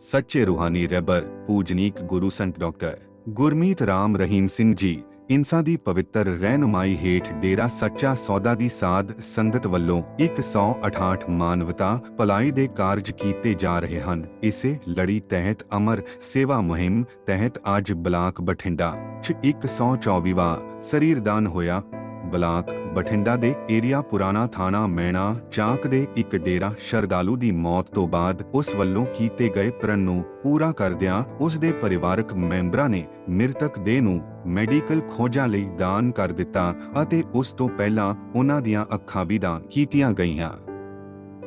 ਸੱਚੇ ਰੂਹਾਨੀ ਰਹਿਬਰ ਪੂਜਨੀਕ ਗੁਰੂ ਸੰਤ ਡਾਕਟਰ ਗੁਰਮੀਤ ਰਾਮ ਰਹੀਮ ਸਿੰਘ ਜੀ ਇਨਸਾਂ ਦੀ ਪਵਿੱਤਰ ਰਹਿਨੁਮਾਈ ਹੇਠ ਡੇਰਾ ਸੱਚਾ ਸੌਦਾ ਦੀ ਸਾਧ ਸੰਗਤ ਵੱਲੋਂ 168 ਮਾਨਵਤਾ ਭਲਾਈ ਦੇ ਕਾਰਜ ਕੀਤੇ ਜਾ ਰਹੇ ਹਨ ਇਸੇ ਲੜੀ ਤਹਿਤ ਅਮਰ ਸੇਵਾ ਮੁਹਿੰਮ ਤਹਿਤ ਅੱਜ ਬਲਾਕ ਬਠਿੰਡਾ 'ਚ 124ਵਾਂ ਸਰੀਰਦਾਨ ਹੋਇਆ ਬਲਾਕ ਬਠਿੰਡਾ ਦੇ ਏਰੀਆ ਪੁਰਾਣਾ ਥਾਣਾ ਮੈਣਾ ਚਾਕ ਦੇ ਇੱਕ ਡੇਰਾ ਸ਼ਰਦਾਲੂ ਦੀ ਮੌਤ ਤੋਂ ਬਾਅਦ ਉਸ ਵੱਲੋਂ ਕੀਤੇ ਗਏ ਪ੍ਰਣ ਨੂੰ ਪੂਰਾ ਕਰਦਿਆਂ ਉਸ ਦੇ ਪਰਿਵਾਰਕ ਮੈਂਬਰਾਂ ਨੇ ਮ੍ਰਿਤਕ ਦੇਹ ਨੂੰ ਮੈਡੀਕਲ ਖੋਜਾਂ ਲਈ ਦਾਨ ਕਰ ਦਿੱਤਾ ਅਤੇ ਉਸ ਤੋਂ ਪਹਿਲਾਂ ਉਹਨਾਂ ਦੀਆਂ ਅੱਖਾਂ ਵੀ ਦਾਨ ਕੀਤੀਆਂ ਗਈਆਂ।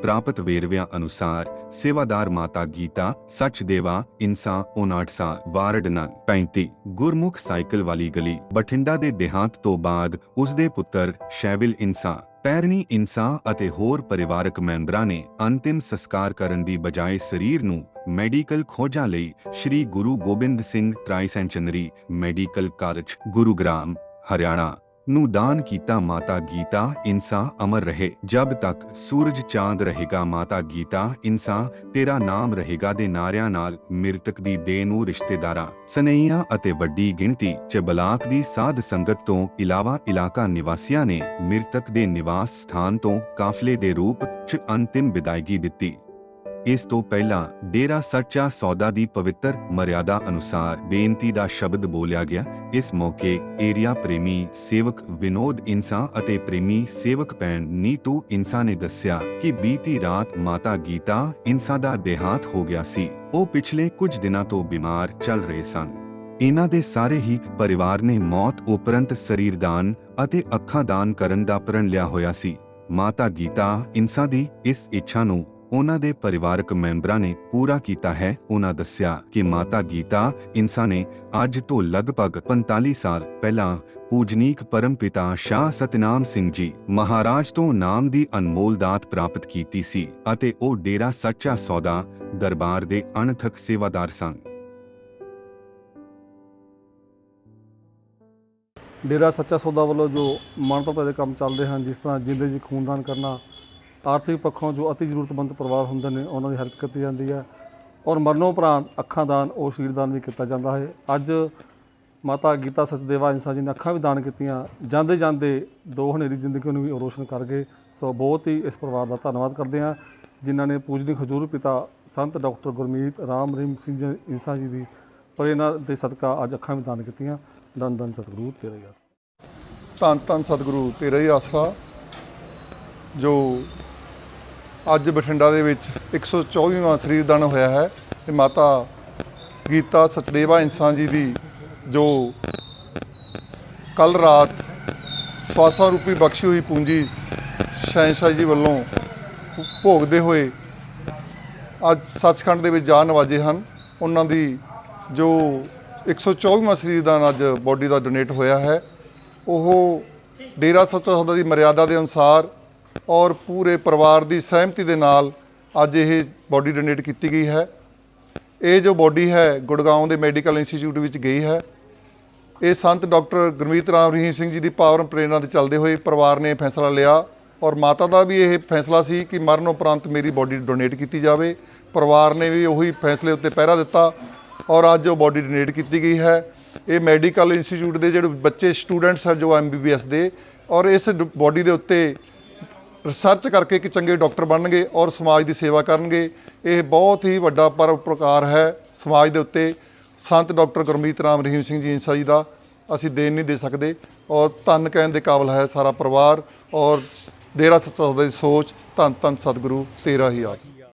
ਪ੍ਰਾਪਤ ਵੇਰਵਿਆਂ ਅਨੁਸਾਰ ਸੇਵਾਦਾਰ ਮਾਤਾ ਗੀਤਾ ਸਚਦੇਵਾ ਇਨਸਾ 59 ਵਾਰਡ ਨੰਗ 35 ਗੁਰਮੁਖ ਸਾਈਕਲ ਵਾਲੀ ਗਲੀ, ਬਠਿੰਡਾ ਦੇ ਦੇਹਾਂਤ ਤੋਂ ਬਾਅਦ ਉਸ ਦੇ ਪੁੱਤਰ ਸ਼ੈਵਿਲ ਇਨਸਾ, ਪੈਰਨੀ ਇਨਸਾ ਅਤੇ ਹੋਰ ਪਰਿਵਾਰਕ ਮੈਂਬਰਾਂ ਨੇ ਅੰਤਿਮ ਸੰਸਕਾਰ ਕਰਨ ਦੀ ਬਜਾਏ ਸਰੀਰ ਨੂੰ ਮੈਡੀਕਲ ਖੋਜਾਂ ਲਈ Shri Guru Gobind Singh tricentenary medical college, Gurugram, Haryana. ਨੂੰ ਦਾਨ ਕੀਤਾ ਮਾਤਾ ਗੀਤਾ, ਇਨਸਾ ਅਮਰ ਰਹੇ। ਜਬ ਤੱਕ ਸੂਰਜ ਚਾਂਦ ਰਹੇਗਾ ਮਾਤਾ ਗੀਤਾ, ਇਨਸਾ ਤੇਰਾ ਨਾਮ ਰਹੇਗਾ ਦੇ ਨਾਰਿਆਂ ਨਾਲ। ਮ੍ਰਿਤਕ ਦੀ ਦੇ ਨੂੰ ਰਿਸ਼ਤੇਦਾਰਾਂ, ਸਨੇਹੀਆਂ ਅਤੇ ਵੱਡੀ ਗਿਣਤੀ ਚ ਬਲਾਕ ਦੀ ਸਾਧ ਸੰਗਤ ਤੋਂ ਇਲਾਵਾ ਇਲਾਕਾ ਨਿਵਾਸੀਆਂ ਨੇ ਮ੍ਰਿਤਕ ਦੇ ਨਿਵਾਸ ਸਥਾਨ ਤੋਂ ਕਾਫਲੇ ਦੇ ਰੂਪ ਚ ਅੰਤਿਮ ਵਿਦਾਇਗੀ ਦਿੱਤੀ। ਇਸ ਤੋਂ ਪਹਿਲਾਂ ਡੇਰਾ ਸੱਚਾ ਸੌਦਾ ਦੀ ਪਵਿੱਤਰ ਮਰਿਆਦਾ ਅਨੁਸਾਰ ਬੇਨਤੀ ਦਾ ਸ਼ਬਦ ਬੋਲਿਆ ਗਿਆ। ਇਸ ਮੌਕੇ ਏਰੀਆ ਪ੍ਰੇਮੀ ਸੇਵਕ ਵਿਨੋਦ ਇਨਸਾ ਅਤੇ ਪ੍ਰੇਮੀ ਸੇਵਕ ਭੈਣ ਨੀਤੂ ਇਨਸਾ ਨੇ ਦੱਸਿਆ ਕਿ ਬੀਤੀ ਰਾਤ ਮਾਤਾ ਗੀਤਾ ਇਨਸਾ ਦਾ ਦੇਹਾਂਤ ਹੋ ਗਿਆ ਸੀ। ਉਹ ਪਿਛਲੇ ਕੁਝ ਦਿਨਾਂ ਤੋਂ ਬਿਮਾਰ ਚੱਲ ਰਹੇ ਸਨ। ਇਹਨਾਂ ਦੇ ਸਾਰੇ ਹੀ ਪਰਿਵਾਰ ਨੇ ਮੌਤ ਉਪਰੰਤ ਸਰੀਰਦਾਨ ਅਤੇ ਅੱਖਾਂ ਦਾਨ ਕਰਨ ਦਾ ਪ੍ਰਣ ਲਿਆ ਹੋਇਆ ਸੀ। ਮਾਤਾ ਗੀਤਾ ਇਨਸਾ ਦੀ ਇਸ ਇੱਛਾ ਨੂੰ ਉਹਨਾਂ ਦੇ ਪਰਿਵਾਰਕ ਮੈਂਬਰਾਂ ਨੇ ਪੂਰਾ ਕੀਤਾ ਹੈ। ਉਹਨਾਂ ਦੱਸਿਆ ਕਿ ਮਾਤਾ ਗੀਤਾ ਇਨਸਾ ਨੇ ਅੱਜ ਤੋਂ ਲਗਭਗ 45 ਸਾਲ ਪਹਿਲਾਂ ਪੂਜਨੀਕ ਪਰਮਪਿਤਾ ਸ਼ਾਹ ਸਤਨਾਮ ਸਿੰਘ ਜੀ ਮਹਾਰਾਜ ਤੋਂ ਨਾਮ ਦੀ ਅਨਮੋਲ ਦਾਤ ਪ੍ਰਾਪਤ ਕੀਤੀ ਸੀ ਅਤੇ ਉਹ ਡੇਰਾ ਸੱਚਾ ਸੌਦਾ ਦਰਬਾਰ ਦੇ ਅਣਥਕ ਸੇਵਾਦਾਰ ਸਨ। ਡੇਰਾ ਸੱਚਾ ਸੌਦਾ ਵੱਲੋਂ ਜੋ ਮਾਨਤਾ ਭਰੇ ਕੰਮ ਚੱਲਦੇ ਹਨ, ਜਿਸ ਤਰ੍ਹਾਂ ਜਿੰਦੇ ਜੀ ਖੂਨਦਾਨ ਕਰਨਾ ਆਰਥਿਕ ਪੱਖੋਂ ਜੋ ਅਤੀ ਜ਼ਰੂਰਤਮੰਦ ਪਰਿਵਾਰ ਹੁੰਦੇ ਨੇ, ਉਹਨਾਂ ਦੀ ਹੈਲਪ ਕੀਤੀ ਜਾਂਦੀ ਹੈ ਔਰ ਮਰਨੋਂ ਉਪਰੰਤ ਅੱਖਾਂ ਦਾਨ, ਉਹ ਸ਼ੀਰਦਾਨ ਵੀ ਕੀਤਾ ਜਾਂਦਾ ਹੈ। ਅੱਜ ਮਾਤਾ ਗੀਤਾ ਸਚਦੇਵਾ ਇੰਸਾ ਜੀ ਨੇ ਅੱਖਾਂ ਵੀ ਦਾਨ ਕੀਤੀਆਂ। ਜਾਂਦੇ ਜਾਂਦੇ ਦੋ ਹਨੇਰੀ ਜ਼ਿੰਦਗੀ ਨੂੰ ਵੀ ਰੋਸ਼ਨ ਕਰ ਗਏ। ਸੋ ਬਹੁਤ ਹੀ ਇਸ ਪਰਿਵਾਰ ਦਾ ਧੰਨਵਾਦ ਕਰਦੇ ਹਾਂ, ਜਿਨ੍ਹਾਂ ਨੇ ਪੂਜਨੀ ਖਜ਼ੂਰ ਪਿਤਾ ਸੰਤ ਡਾਕਟਰ ਗੁਰਮੀਤ ਰਾਮ ਰਹੀਮ ਸਿੰਘ ਜੀ ਇੰਸਾ ਜੀ ਦੀ ਪ੍ਰੇਰਨਾ ਦੇ ਸਦਕਾ ਅੱਜ ਅੱਖਾਂ ਵੀ ਦਾਨ ਕੀਤੀਆਂ। ਦਨ ਦਨ ਸਤਿਗੁਰੂ ਤੇਰਾ ਹੀ ਆਸ ਧੰਨ ਧੰਨ ਸਤਿਗੁਰੂ ਤੇਰਾ ਹੀ ਆਸਰਾ, ਜੋ ਅੱਜ ਬਠਿੰਡਾ ਦੇ ਵਿੱਚ 124ਵਾਂ ਸਰੀਰਦਾਨ ਹੋਇਆ ਹੈ ਤੇ ਮਾਤਾ ਗੀਤਾ ਸਚਦੇਵਾ ਇਨਸਾਨ ਜੀ ਦੀ ਜੋ ਕੱਲ ਰਾਤ ਸਵਾਸਾਂ ਰੂਪੀ ਬਖਸ਼ੀ ਹੋਈ ਪੂੰਜੀ ਸ਼ਹਿਨशाह ਜੀ ਵੱਲੋਂ ਭੋਗਦੇ ਹੋਏ ਅੱਜ ਸੱਚਖੰਡ ਦੇ ਵਿੱਚ ਜਾ ਨਵਾਜੇ ਹਨ। ਉਹਨਾਂ ਦੀ ਜੋ 124ਵਾਂ ਸਰੀਰਦਾਨ ਅੱਜ ਬੋਡੀ ਦਾ ਡੋਨੇਟ ਹੋਇਆ ਹੈ, ਉਹ ਡੇਰਾ ਸੱਚਾ ਸੌਦਾ ਦੀ ਮਰਿਆਦਾ ਦੇ ਅਨੁਸਾਰ ਔਰ ਪੂਰੇ ਪਰਿਵਾਰ ਦੀ ਸਹਿਮਤੀ ਦੇ ਨਾਲ ਅੱਜ ਇਹ ਬੋਡੀ ਡੋਨੇਟ ਕੀਤੀ ਗਈ ਹੈ। ਇਹ ਜੋ ਬੋਡੀ ਹੈ ਗੁੜਗਾਉਂ ਦੇ ਮੈਡੀਕਲ ਇੰਸਟੀਚਿਊਟ ਵਿੱਚ ਗਈ ਹੈ। ਇਹ ਸੰਤ ਡਾਕਟਰ ਗੁਰਮੀਤ ਰਾਮ ਰਹੀਮ ਸਿੰਘ ਜੀ ਦੀ ਪਾਵਰ ਪ੍ਰੇਰਣਾ ਦੇ ਚੱਲਦੇ ਹੋਏ ਪਰਿਵਾਰ ਨੇ ਇਹ ਫੈਸਲਾ ਲਿਆ ਔਰ ਮਾਤਾ ਦਾ ਵੀ ਇਹ ਫੈਸਲਾ ਸੀ ਕਿ ਮਰਨ ਉਪਰੰਤ ਮੇਰੀ ਬੋਡੀ ਡੋਨੇਟ ਕੀਤੀ ਜਾਵੇ। ਪਰਿਵਾਰ ਨੇ ਵੀ ਉਹੀ ਫੈਸਲੇ ਉੱਤੇ ਪਹਿਰਾ ਦਿੱਤਾ ਔਰ ਅੱਜ ਉਹ ਬੋਡੀ ਡੋਨੇਟ ਕੀਤੀ ਗਈ ਹੈ। ਇਹ ਮੈਡੀਕਲ ਇੰਸਟੀਚਿਊਟ ਦੇ ਜਿਹੜੇ ਬੱਚੇ ਸਟੂਡੈਂਟਸ ਹਨ ਜੋ ਐਮਬੀਬੀਐਸ ਦੇ ਔਰ ਇਸ ਬੋਡੀ ਦੇ ਉੱਤੇ ਰਿਸਰਚ ਕਰਕੇ ਇੱਕ ਚੰਗੇ ਡਾਕਟਰ ਬਣਨਗੇ ਔਰ ਸਮਾਜ ਦੀ ਸੇਵਾ ਕਰਨਗੇ, ਇਹ ਬਹੁਤ ਹੀ ਵੱਡਾ ਪਰਉਪਕਾਰ ਹੈ ਸਮਾਜ ਦੇ ਉੱਤੇ। ਸੰਤ ਡਾਕਟਰ ਗੁਰਮੀਤ ਰਾਮ ਰਹੀਮ ਸਿੰਘ ਜੀ ਇੰਸਾ ਜੀ ਦਾ, ਅਸੀਂ ਦੇਣ ਨਹੀਂ ਦੇ ਸਕਦੇ ਔਰ ਧੰਨ ਕਹਿਣ ਦੇ ਕਾਬਲ ਹੈ ਸਾਰਾ ਪਰਿਵਾਰ ਔਰ ਡੇਰਾ ਸੱਚਾ ਦੀ ਸੋਚ, ਧੰਨ ਧੰਨ ਸਤਿਗੁਰੂ, ਤੇਰਾ ਹੀ ਆਸ